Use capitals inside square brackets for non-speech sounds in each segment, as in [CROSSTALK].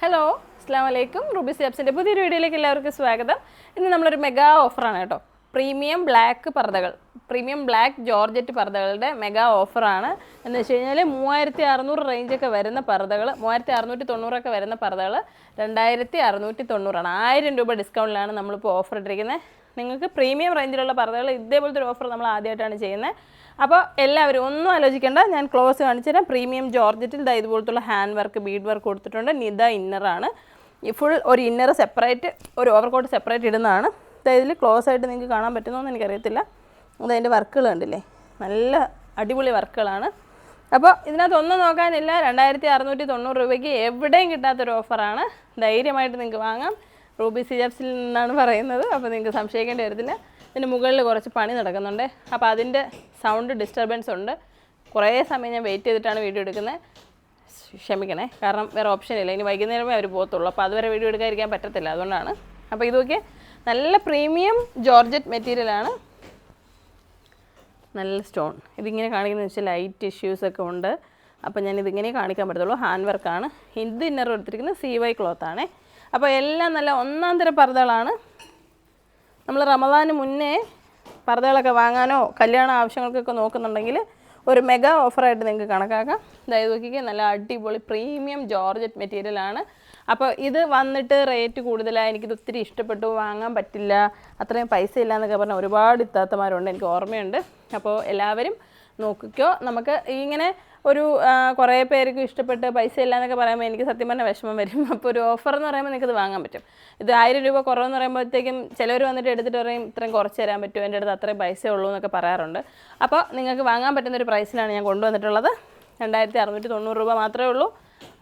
Hello അസ്സാം വലൈക്കും Ruby സിയാബ്സിന്റെ പുതിയൊരു വീഡിയോയിലേക്ക് എല്ലാവർക്കും സ്വാഗതം. ഇന്ന് നമ്മളൊരു മെഗാ ഓഫറാണ് കേട്ടോ. പ്രീമിയം ബ്ലാക്ക് പർദ്ദകൾ. പ്രീമിയം ബ്ലാക്ക് ജോർജറ്റ് പർദ്ദകളുടെ മെഗാ ഓഫറാണ് എന്ന് വെച്ച് കഴിഞ്ഞാൽ മൂവായിരത്തി അറുന്നൂറ് റേഞ്ചൊക്കെ വരുന്ന പർദ്ദകൾ മൂവായിരത്തി അറുന്നൂറ്റി തൊണ്ണൂറൊക്കെ വരുന്ന പർദ്ദകൾ രണ്ടായിരത്തി അറുന്നൂറ്റി തൊണ്ണൂറാണ് ആയിരം രൂപ ഡിസ്കൗണ്ടിലാണ് നമ്മളിപ്പോൾ ഓഫർ ഇട്ടിരിക്കുന്നത് നിങ്ങൾക്ക് പ്രീമിയം റേഞ്ചിലുള്ള പർദ്ദകൾ ഇതേപോലത്തെ ഒരു ഓഫർ നമ്മൾ ആദ്യമായിട്ടാണ് ചെയ്യുന്നത് അപ്പോൾ എല്ലാവരും ഒന്നും ആലോചിക്കേണ്ട. ഞാൻ ക്ലോസ് കാണിച്ചു തരാം. പ്രീമിയം ജോർജറ്റിൽ ദാ ഇതുപോലത്തുള്ള ഹാൻഡ് വർക്ക് ബീഡ് വർക്ക് കൊടുത്തിട്ടുണ്ട്. നിത ഇന്നറാണ് ഫുൾ ഒരു ഇന്നർ സെപ്പറേറ്റ് ഒരു ഓവർകോട്ട് സെപ്പറേറ്റ് ഇടുന്നതാണ്. ഇതിൽ ക്ലോസ് ആയിട്ട് നിങ്ങൾക്ക് കാണാൻ പറ്റുന്നോന്ന് എനിക്കറിയത്തില്ല. അതതിന്റെ വർക്കുകൾ കണ്ടില്ലേ? നല്ല അടിപൊളി വർക്കുകളാണ് അപ്പോൾ ഇതിനകത്ത് ഒന്നും നോക്കാനില്ല. രണ്ടായിരത്തി അറുന്നൂറ്റി തൊണ്ണൂറ് രൂപയ്ക്ക് എവിടെയും കിട്ടാത്തൊരു ഓഫറാണ് ധൈര്യമായിട്ട് നിങ്ങൾക്ക് വാങ്ങാം. റൂബി സിജപ്സിൽ നിന്നാണ് പറയുന്നത്. അപ്പോൾ നിങ്ങൾക്ക് സംശയിക്കേണ്ടി വരത്തില്ല. ഇതിന് മുകളിൽ കുറച്ച് പണി നടക്കുന്നുണ്ട്. അപ്പോൾ അതിന്റെ സൗണ്ട് ഡിസ്റ്റർബൻസ് ഉണ്ട്. കുറേ സമയം ഞാൻ വെയിറ്റ് ചെയ്തിട്ടാണ് വീഡിയോ എടുക്കുന്നത് ക്ഷമിക്കണേ. കാരണം വേറെ ഓപ്ഷൻ ഇല്ല. ഇനി വൈകുന്നേരമേ അവർ പോകത്തുള്ളൂ അപ്പോൾ അതുവരെ വീഡിയോ എടുക്കാതിരിക്കാൻ പറ്റത്തില്ല. അതുകൊണ്ടാണ്. അപ്പോൾ ഇതൊക്കെ നല്ല പ്രീമിയം ജോർജറ്റ് മെറ്റീരിയലാണ് നല്ല സ്റ്റോൺ ഇതിങ്ങനെ കാണിക്കുന്നത് വെച്ചാൽ ലൈറ്റ് ഇഷ്യൂസ് ഒക്കെ ഉണ്ട്. അപ്പോൾ ഞാൻ ഇതിങ്ങനെ കാണിക്കാൻ പറ്റത്തുള്ളൂ. ഹാൻഡ് വർക്കാണ് ഇത് ഇന്നർ എടുത്തിരിക്കുന്നത് സി വൈ ക്ലോത്താണ് അപ്പോൾ എല്ലാം നല്ല ഒന്നാം തരം പർദ്ദകളാണ്. നമ്മൾ റമദാന് മുന്നേ പർദ്ദകളൊക്കെ വാങ്ങാനോ കല്യാണ ആവശ്യങ്ങൾക്കൊക്കെ നോക്കുന്നുണ്ടെങ്കിൽ ഒരു മെഗാ ഓഫറായിട്ട് നിങ്ങൾക്ക് കണക്കാക്കാം. അതായത് നോക്കിക്കുക നല്ല അടിപൊളി പ്രീമിയം ജോർജറ്റ് മെറ്റീരിയലാണ് അപ്പോൾ ഇത് വന്നിട്ട് റേറ്റ് കൂടുതലാണ് എനിക്കിത് ഒത്തിരി ഇഷ്ടപ്പെട്ടു വാങ്ങാൻ പറ്റില്ല അത്രയും പൈസ ഇല്ല എന്നൊക്കെ പറഞ്ഞാൽ ഒരുപാട് ഇത്താത്തമാരുണ്ട് എനിക്ക് ഓർമ്മയുണ്ട്. അപ്പോൾ എല്ലാവരും നോക്കിക്കോ നമുക്ക് ഇങ്ങനെ ഒരു കുറേ പേർക്ക് ഇഷ്ടപ്പെട്ട് പൈസ ഇല്ല എന്നൊക്കെ പറയുമ്പോൾ എനിക്ക് സത്യം പറഞ്ഞാൽ വിഷമം വരും. [LAUGHS] അപ്പോൾ ഒരു ഓഫർ എന്ന് പറയുമ്പോൾ നിങ്ങൾക്ക് ഇത് വാങ്ങാൻ പറ്റും. ഇത് ആയിരം രൂപ കുറവെന്ന് പറയുമ്പോഴത്തേക്കും ചിലർ വന്നിട്ട് എടുത്തിട്ട് പറയും ഇത്രയും കുറച്ച് തരാൻ പറ്റുമോ? എന്റെ അടുത്ത് അത്രയും പൈസ ഉള്ളൂ എന്നൊക്കെ പറയാറുണ്ട്. അപ്പോൾ നിങ്ങൾക്ക് വാങ്ങാൻ പറ്റുന്ന ഒരു പ്രൈസിലാണ് ഞാൻ കൊണ്ടുവന്നിട്ടുള്ളത്. രണ്ടായിരത്തി അറുന്നൂറ്റി തൊണ്ണൂറ് രൂപ മാത്രമേ ഉള്ളൂ.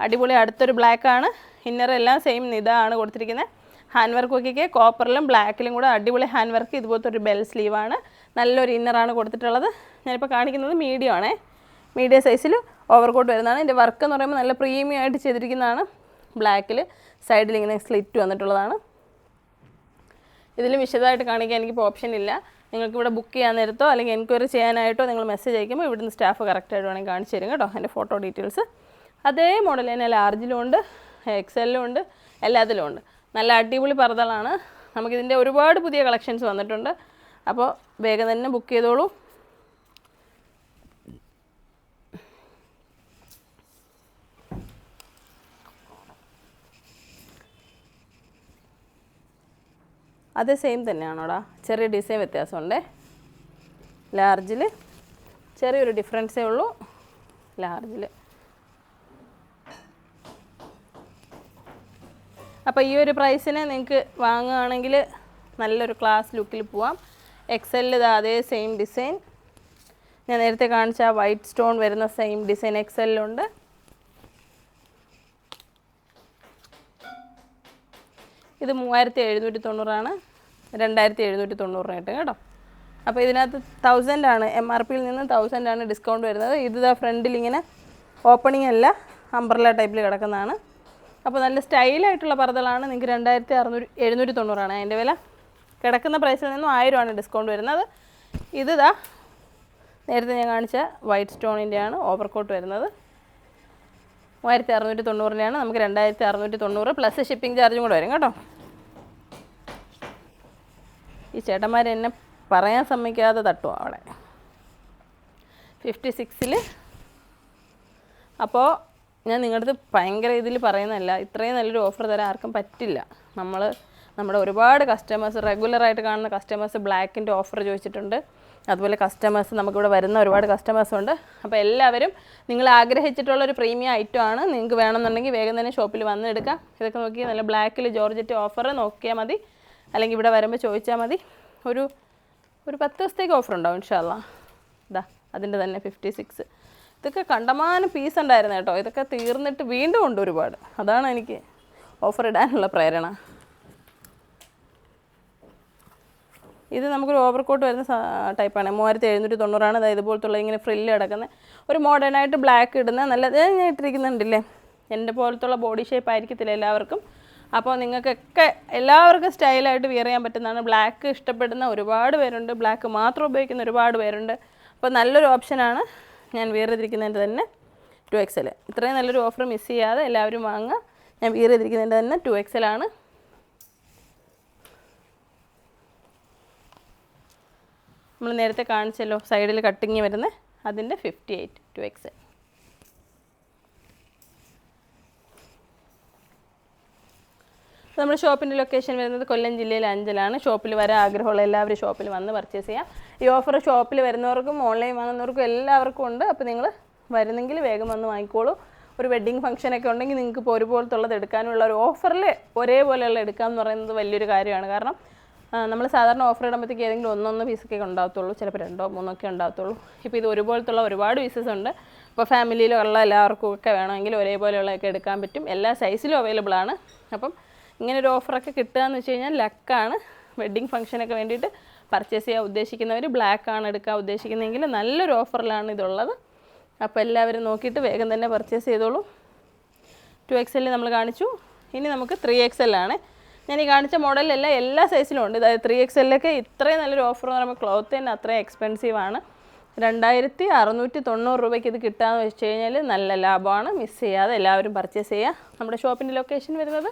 അടിപൊളി അടുത്തൊരു ബ്ലാക്ക് ആണ് ഇന്നർ എല്ലാം സെയിം ഇതാണ് കൊടുത്തിരിക്കുന്നത് ഹാൻഡ് വർക്ക് ഒക്കെ കോപ്പറിലും ബ്ലാക്കിലും കൂടെ അടിപൊളി ഹാൻഡ് വർക്ക് ഇതുപോലത്തെ ഒരു ബെൽ സ്ലീവാണ് നല്ലൊരു ഇന്നറാണ് കൊടുത്തിട്ടുള്ളത്. ഞാനിപ്പോൾ കാണിക്കുന്നത് മീഡിയം ആണേ. മീഡിയം സൈസിൽ ഓവർ കോട്ട് വരുന്നതാണ്. ഇതിന്റെ വർക്ക് എന്ന് പറയുമ്പോൾ നല്ല പ്രീമിയം ആയിട്ട് ചെയ്തിരിക്കുന്നതാണ്. ബ്ലാക്കിൽ സൈഡിൽ ഇങ്ങനെ സ്ലിറ്റ് വന്നിട്ടുള്ളതാണ്. ഇതിലും വിശദമായിട്ട് കാണിക്കാൻ എനിക്കിപ്പോൾ ഓപ്ഷൻ ഇല്ല. നിങ്ങൾക്ക് ഇവിടെ ബുക്ക് ചെയ്യാൻ നേരത്തോ അല്ലെങ്കിൽ എൻക്വയറി ചെയ്യാനായിട്ടോ നിങ്ങൾ മെസ്സേജ് അയക്കുമ്പോൾ ഇവിടുന്ന് സ്റ്റാഫ് കറക്റ്റായിട്ട് വേണമെങ്കിൽ കാണിച്ചു തരും കേട്ടോ എന്റെ ഫോട്ടോ ഡീറ്റെയിൽസ് അതേ മോഡൽ തന്നെ ലാർജിലും ഉണ്ട് എക്സലിലും ഉണ്ട് എല്ലാത്തിലും ഉണ്ട്. നല്ല അടിപൊളി പറതളാണ് നമുക്കിതിന്റെ ഒരുപാട് പുതിയ കളക്ഷൻസ് വന്നിട്ടുണ്ട്. അപ്പോൾ വേഗം തന്നെ ബുക്ക് ചെയ്തോളൂ. അത് സെയിം തന്നെയാണോടാ. ചെറിയ ഡിസൈൻ വ്യത്യാസമുണ്ടേ. ലാർജിൽ ചെറിയൊരു ഡിഫറൻസേ ഉള്ളൂ. ലാർജിൽ അപ്പോൾ ഈ ഒരു പ്രൈസിന് നിങ്ങൾക്ക് വാങ്ങുകയാണെങ്കിൽ നല്ലൊരു ക്ലാസ് ലുക്കിൽ പോവാം. എക്സലിൽ ഇത് അതേ സെയിം ഡിസൈൻ ഞാൻ നേരത്തെ കാണിച്ച വൈറ്റ് സ്റ്റോൺ വരുന്ന സെയിം ഡിസൈൻ എക്സലിലുണ്ട് ഇത് മൂവായിരത്തി എഴുന്നൂറ്റി തൊണ്ണൂറാണ് രണ്ടായിരത്തി എഴുന്നൂറ്റി തൊണ്ണൂറ് കിട്ടും. കേട്ടോ അപ്പോൾ ഇതിനകത്ത് തൗസൻഡ് ആണ്. എം ആർ പിയിൽ നിന്ന് തൗസൻഡ് ആണ് ഡിസ്കൗണ്ട് വരുന്നത്. ഇത് ഫ്രണ്ടിൽ ഇങ്ങനെ ഓപ്പണിംഗ് അല്ല അംബ്രല ടൈപ്പിൽ കിടക്കുന്നതാണ്. അപ്പോൾ നല്ല സ്റ്റൈലായിട്ടുള്ള പർദ്ദകളാണ് നിങ്ങൾക്ക് രണ്ടായിരത്തി അറുന്നൂറ്റി എഴുന്നൂറ്റി തൊണ്ണൂറാണ് അതിന്റെ വില കിടക്കുന്ന പ്രൈസിൽ നിന്നും ആയിരമാണ് ഡിസ്കൗണ്ട് വരുന്നത്. ഇത് ഇതാ നേരത്തെ ഞാൻ കാണിച്ച വൈറ്റ് സ്റ്റോണിന്റെയാണ് ഓവർകോട്ട് വരുന്നത്. മൂവായിരത്തി അറുന്നൂറ്റി തൊണ്ണൂറിനാണ് നമുക്ക് രണ്ടായിരത്തി അറുന്നൂറ്റി തൊണ്ണൂറ് പ്ലസ് ഷിപ്പിംഗ് ചാർജും കൂടെ വരും കേട്ടോ. ഈ ചേട്ടന്മാർ എന്നെ പറയാൻ സമ്മതിക്കാതെ തട്ടും അവിടെ ഫിഫ്റ്റി സിക്സിൽ അപ്പോൾ ഞാൻ നിങ്ങളുടെ അടുത്ത് ഭയങ്കര ഇതിൽ പറയുന്നതല്ല ഇത്രയും നല്ലൊരു ഓഫർ തരാൻ ആർക്കും പറ്റില്ല. നമ്മൾ നമ്മുടെ ഒരുപാട് കസ്റ്റമേഴ്സ് റെഗുലറായിട്ട് കാണുന്ന കസ്റ്റമേഴ്സ് ബ്ലാക്കിന്റെ ഓഫർ ചോദിച്ചിട്ടുണ്ട്. അതുപോലെ കസ്റ്റമേഴ്സ് നമുക്കിവിടെ വരുന്ന ഒരുപാട് കസ്റ്റമേഴ്സ് ഉണ്ട്. അപ്പോൾ എല്ലാവരും നിങ്ങൾ ആഗ്രഹിച്ചിട്ടുള്ള ഒരു പ്രീമിയം ഐറ്റം ആണ് നിങ്ങൾക്ക് വേണമെന്നുണ്ടെങ്കിൽ വേഗം തന്നെ ഷോപ്പിൽ വന്നെടുക്കാം ഇതൊക്കെ നോക്കി നല്ല ബ്ലാക്കിൽ ജോർജറ്റ് ഓഫർ നോക്കിയാൽ മതി. അല്ലെങ്കിൽ ഇവിടെ വരുമ്പോൾ ചോദിച്ചാൽ മതി. ഒരു ഒരു പത്ത് ദിവസത്തേക്ക് ഓഫർ ഉണ്ടാവും ഇൻഷാല്ല ഇതാ അതിന്റെ തന്നെ ഫിഫ്റ്റി സിക്സ് ഇതൊക്കെ കണ്ടമാനം പീസ് ഉണ്ടായിരുന്നു കേട്ടോ. ഇതൊക്കെ തീർന്നിട്ട് വീണ്ടും ഉണ്ട് ഒരുപാട്. അതാണ് എനിക്ക് ഓഫർ ഇടാനുള്ള പ്രേരണ. ഇത് നമുക്കൊരു ഓവർകോട്ട് വരുന്ന ടൈപ്പാണ് മൂവായിരത്തി എഴുന്നൂറ്റി തൊണ്ണൂറാണ്. അതായത് ഇതുപോലത്തുള്ള ഇങ്ങനെ ഫ്രില്ല് കിടക്കുന്ന ഒരു മോഡേൺ ആയിട്ട് ബ്ലാക്ക് ഇടുന്ന നല്ലത് ഞാൻ ഇട്ടിരിക്കുന്നുണ്ടല്ലേ? എന്റെ പോലത്തുള്ള ബോഡി ഷേപ്പ് ആയിരിക്കത്തില്ല എല്ലാവർക്കും. അപ്പോൾ നിങ്ങൾക്കൊക്കെ എല്ലാവർക്കും സ്റ്റൈലായിട്ട് വിയർ ചെയ്യാൻ പറ്റുന്നതാണ്. ബ്ലാക്ക് ഇഷ്ടപ്പെടുന്ന ഒരുപാട് പേരുണ്ട്. ബ്ലാക്ക് മാത്രം ഉപയോഗിക്കുന്ന ഒരുപാട് പേരുണ്ട്. അപ്പോൾ നല്ലൊരു ഓപ്ഷനാണ് ഞാൻ വിയർ ചെയ്തിരിക്കുന്നതിന്റെ തന്നെ ടു എക്സൽ ഇത്രയും നല്ലൊരു ഓഫർ മിസ് ചെയ്യാതെ എല്ലാവരും വാങ്ങുക. ഞാൻ വിയർ ചെയ്തിരിക്കുന്നതിന്റെ തന്നെ ടു എക്സലാണ് നമ്മൾ നേരത്തെ കാണിച്ചല്ലോ സൈഡിൽ കട്ടിങ് വരുന്നത് അതിന്റെ ഫിഫ്റ്റി എയ്റ്റ് ടു എക്സ് നമ്മുടെ ഷോപ്പിന്റെ ലൊക്കേഷൻ വരുന്നത് കൊല്ലം ജില്ലയിലെ അഞ്ചലാണ്. ഷോപ്പിൽ വരാൻ ആഗ്രഹമുള്ള എല്ലാവരും ഷോപ്പിൽ വന്ന് പർച്ചേസ് ചെയ്യാം. ഈ ഓഫർ ഷോപ്പിൽ വരുന്നവർക്കും ഓൺലൈൻ വാങ്ങുന്നവർക്കും എല്ലാവർക്കും ഉണ്ട്. അപ്പോൾ നിങ്ങൾ വരുന്നെങ്കിൽ വേഗം വന്ന് വാങ്ങിക്കോളൂ. ഒരു വെഡ്ഡിങ് ഫംഗ്ഷനൊക്കെ ഉണ്ടെങ്കിൽ നിങ്ങൾക്ക് ഇപ്പോൾ ഒരുപോലത്തുള്ളത് എടുക്കാനുള്ള ഒരു ഓഫറിൽ ഒരേപോലെയുള്ള എടുക്കാമെന്ന് പറയുന്നത് വലിയൊരു കാര്യമാണ്. കാരണം നമ്മൾ സാധാരണ ഓഫർ ഇടുമ്പോഴത്തേക്ക് ഏതെങ്കിലും ഒന്നൊന്ന് പീസൊക്കെ ഉണ്ടാകത്തുള്ളൂ ചിലപ്പോൾ രണ്ടോ മൂന്നോ ഒക്കെ ഉണ്ടാകത്തുള്ളൂ ഇപ്പോൾ ഇത് ഒരുപോലത്തുള്ള ഒരുപാട് പീസസ് ഉണ്ട്. ഇപ്പോൾ ഫാമിലിയിലുള്ള എല്ലാവർക്കും ഒക്കെ വേണമെങ്കിൽ ഒരേപോലെയുള്ളതൊക്കെ എടുക്കാൻ പറ്റും. എല്ലാ സൈസിലും അവൈലബിൾ ആണ്. അപ്പം ഇങ്ങനെ ഒരു ഓഫറൊക്കെ കിട്ടുക എന്ന് വെച്ച് കഴിഞ്ഞാൽ ലക്കാണ് വെഡ്ഡിങ് ഫംഗ്ഷനൊക്കെ വേണ്ടിയിട്ട് പർച്ചേസ് ചെയ്യാൻ ഉദ്ദേശിക്കുന്നവർ ബ്ലാക്ക് ആണ് എടുക്കാൻ ഉദ്ദേശിക്കുന്നതെങ്കിൽ നല്ലൊരു ഓഫറിലാണ് ഇതുള്ളത്. അപ്പോൾ എല്ലാവരും നോക്കിയിട്ട് വേഗം തന്നെ പർച്ചേസ് ചെയ്തോളൂ. ടു എക്സ് എല്ലിൽ നമ്മൾ കാണിച്ചു. ഇനി നമുക്ക് ത്രീ എക്സ് ആണ്. ഞാൻ ഈ കാണിച്ച മോഡലിലെല്ലാം എല്ലാ സൈസിലും ഉണ്ട്. അതായത് ത്രീ എക്സ് എല്ലൊക്കെ ഇത്രയും നല്ലൊരു ഓഫർ എന്ന് പറയുമ്പോൾ ക്ലോത്ത് തന്നെ അത്രയും എക്സ്പെൻസീവ് ആണ്. രണ്ടായിരത്തി അറുന്നൂറ്റി തൊണ്ണൂറ് രൂപയ്ക്ക് ഇത് കിട്ടാന്ന് വെച്ച് കഴിഞ്ഞാൽ നല്ല ലാഭമാണ്. മിസ് ചെയ്യാതെ എല്ലാവരും പർച്ചേസ് ചെയ്യുക നമ്മുടെ ഷോപ്പിന്റെ ലൊക്കേഷൻ വരുന്നത്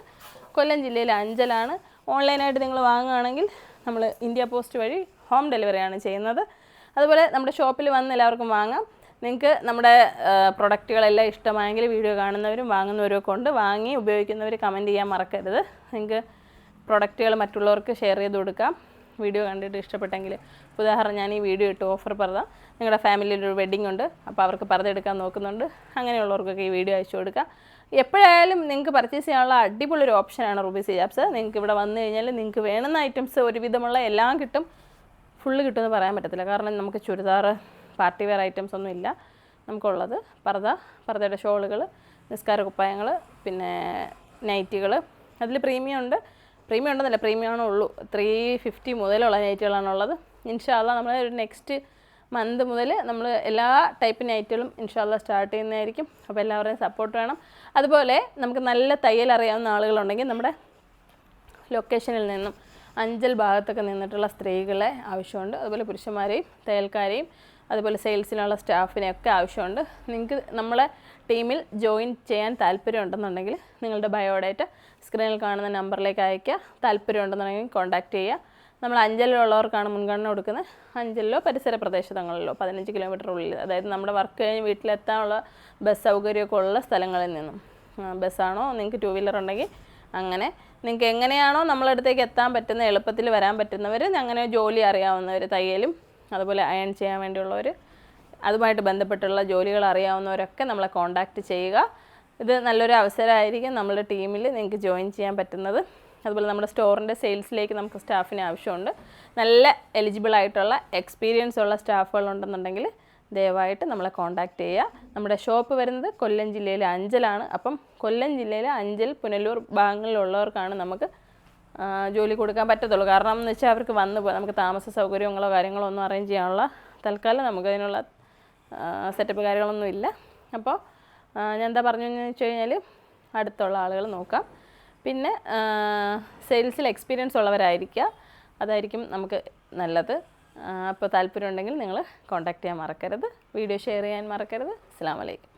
കൊല്ലം ജില്ലയിലെ അഞ്ചലാണ്. ഓൺലൈനായിട്ട് നിങ്ങൾ വാങ്ങുകയാണെങ്കിൽ നമ്മൾ ഇന്ത്യ പോസ്റ്റ് വഴി ഹോം ഡെലിവറിയാണ് ചെയ്യുന്നത്. അതുപോലെ നമ്മുടെ ഷോപ്പിൽ വന്ന് എല്ലാവർക്കും വാങ്ങാം. നിങ്ങൾക്ക് നമ്മുടെ പ്രൊഡക്റ്റുകളെല്ലാം ഇഷ്ടമായെങ്കിൽ വീഡിയോ കാണുന്നവരും വാങ്ങുന്നവരും ഒക്കെ ഉണ്ട്. വാങ്ങി ഉപയോഗിക്കുന്നവർ കമന്റ് ചെയ്യാൻ മറക്കരുത്. നിങ്ങൾക്ക് പ്രൊഡക്റ്റുകൾ മറ്റുള്ളവർക്ക് ഷെയർ ചെയ്ത് കൊടുക്കാം. വീഡിയോ കണ്ടിട്ട് ഇഷ്ടപ്പെട്ടെങ്കിൽ ഉദാഹരണം ഞാൻ ഈ വീഡിയോ ഇട്ട് ഓഫർ പറത. നിങ്ങളുടെ ഫാമിലിയിൽ ഒരു വെഡ്ഡിംഗ് ഉണ്ട് അപ്പോൾ അവർക്ക് പർദ്ദ എടുക്കാൻ നോക്കുന്നുണ്ട്. അങ്ങനെയുള്ളവർക്കൊക്കെ ഈ വീഡിയോ അയച്ചു കൊടുക്കാം. എപ്പോഴായാലും നിങ്ങൾക്ക് പർച്ചേസ് ചെയ്യാനുള്ള അടിപൊളി ഒരു ഓപ്ഷനാണ് റുബീസ് ഹിജാബ്സ് നിങ്ങൾക്ക് ഇവിടെ വന്നു കഴിഞ്ഞാൽ നിങ്ങൾക്ക് വേണ്ടുന്ന ഐറ്റംസ് ഒരുവിധമുള്ള എല്ലാം കിട്ടും. ഫുള്ള് കിട്ടുമെന്ന് പറയാൻ പറ്റത്തില്ല. കാരണം നമുക്ക് ചുരിദാർ പാർട്ടി വെയർ ഐറ്റംസ് ഒന്നും ഇല്ല നമുക്കുള്ളത്. പർദ്ദ പർദ്ദയുടെ ഷോളുകൾ നിസ്കാര കുപ്പായങ്ങൾ പിന്നെ നൈറ്റികൾ അതിൽ പ്രീമിയം ഉണ്ട്. പ്രീമിയം ഉണ്ടെന്നല്ല പ്രീമിയം ആണേ ഉള്ളൂ ത്രീ ഫിഫ്റ്റി മുതലുള്ള നൈറ്റുകളാണുള്ളത്. ഇൻഷാല്ല നമ്മൾ ഒരു നെക്സ്റ്റ് മന്ത് മുതൽ നമ്മൾ എല്ലാ ടൈപ്പ് നൈറ്റുകളും ഇൻഷാല്ല സ്റ്റാർട്ട് ചെയ്യുന്നതായിരിക്കും. അപ്പോൾ എല്ലാവരുടെയും സപ്പോർട്ട് വേണം. അതുപോലെ നമുക്ക് നല്ല തയ്യൽ അറിയാവുന്ന ആളുകളുണ്ടെങ്കിൽ നമ്മുടെ ലൊക്കേഷനിൽ നിന്നും അഞ്ചൽ ഭാഗത്തൊക്കെ നിന്നിട്ടുള്ള സ്ത്രീകളെ ആവശ്യമുണ്ട്. അതുപോലെ പുരുഷന്മാരെയും തയ്യൽക്കാരെയും അതുപോലെ സെയിൽസിനുള്ള സ്റ്റാഫിനെയൊക്കെ ആവശ്യമുണ്ട്. നിങ്ങൾക്ക് നമ്മളെ ടീമിൽ ജോയിൻ ചെയ്യാൻ താല്പര്യം ഉണ്ടെന്നുണ്ടെങ്കിൽ നിങ്ങളുടെ ബയോഡേറ്റ സ്ക്രീനിൽ കാണുന്ന നമ്പറിലേക്ക് അയയ്ക്കുക. താല്പര്യം ഉണ്ടെന്നുണ്ടെങ്കിൽ കോൺടാക്റ്റ് ചെയ്യുക. നമ്മൾ അഞ്ചലിലുള്ളവർക്കാണ് മുൻഗണന കൊടുക്കുന്നത്. അഞ്ചലിലോ പരിസര പ്രദേശങ്ങളിലോ പതിനഞ്ച് കിലോമീറ്റർ ഉള്ളിൽ അതായത് നമ്മുടെ വർക്ക് കഴിഞ്ഞ് വീട്ടിലെത്താനുള്ള ബസ് സൗകര്യമൊക്കെ ഉള്ള സ്ഥലങ്ങളിൽ നിന്നും. ബസ്സാണോ നിങ്ങൾക്ക് ടു വീലർ ഉണ്ടെങ്കിൽ അങ്ങനെ. നിങ്ങൾക്ക് എങ്ങനെയാണോ നമ്മളടുത്തേക്ക് എത്താൻ പറ്റുന്ന എളുപ്പത്തിൽ വരാൻ പറ്റുന്നവർ അങ്ങനെ ജോലി അറിയാവുന്നവർ തയ്യലും അതുപോലെ അയൺ ചെയ്യാൻ വേണ്ടിയുള്ളവർ അതുമായിട്ട് ബന്ധപ്പെട്ടുള്ള ജോലികൾ അറിയാവുന്നവരൊക്കെ നമ്മളെ കോൺടാക്റ്റ് ചെയ്യുക. ഇത് നല്ലൊരു അവസരമായിരിക്കും നമ്മുടെ ടീമിൽ നിങ്ങൾക്ക് ജോയിൻ ചെയ്യാൻ പറ്റുന്നത്. അതുപോലെ നമ്മുടെ സ്റ്റോറിന്റെ സെയിൽസിലേക്ക് നമുക്ക് സ്റ്റാഫിന് ആവശ്യമുണ്ട്. നല്ല എലിജിബിൾ ആയിട്ടുള്ള എക്സ്പീരിയൻസ് ഉള്ള സ്റ്റാഫുകൾ ഉണ്ടെന്നുണ്ടെങ്കിൽ ദയവായിട്ട് നമ്മളെ കോൺടാക്റ്റ് ചെയ്യുക. നമ്മുടെ ഷോപ്പ് വരുന്നത് കൊല്ലം ജില്ലയിലെ അഞ്ചലാണ്. അപ്പം കൊല്ലം ജില്ലയിലെ അഞ്ചൽ പുനലൂർ ഭാഗങ്ങളിലുള്ളവർക്കാണ് നമുക്ക് ജോലി കൊടുക്കാൻ പറ്റത്തുള്ളൂ. കാരണം എന്ന് വെച്ചാൽ അവർക്ക് വന്ന് നമുക്ക് താമസ സൗകര്യങ്ങളോ കാര്യങ്ങളോ ഒന്നും അറേഞ്ച് ചെയ്യാനുള്ള തൽക്കാലം നമുക്ക് അതിനുള്ള സെറ്റപ്പ് കാര്യങ്ങളൊന്നും ഇല്ല. അപ്പോൾ ഞാൻ എന്താ പറഞ്ഞതെന്ന് വെച്ച് കഴിഞ്ഞാൽ അടുത്തുള്ള ആളുകൾ നോക്കാം. പിന്നെ സെയിൽസിൽ എക്സ്പീരിയൻസ് ഉള്ളവരായിരിക്കുക അതായിരിക്കും നമുക്ക് നല്ലത്. അപ്പോൾ താല്പര്യം ഉണ്ടെങ്കിൽ നിങ്ങൾ കോൺടാക്റ്റ് ചെയ്യാൻ മറക്കരുത്. വീഡിയോ ഷെയർ ചെയ്യാൻ മറക്കരുത്. അസ്സാം വലൈക്കും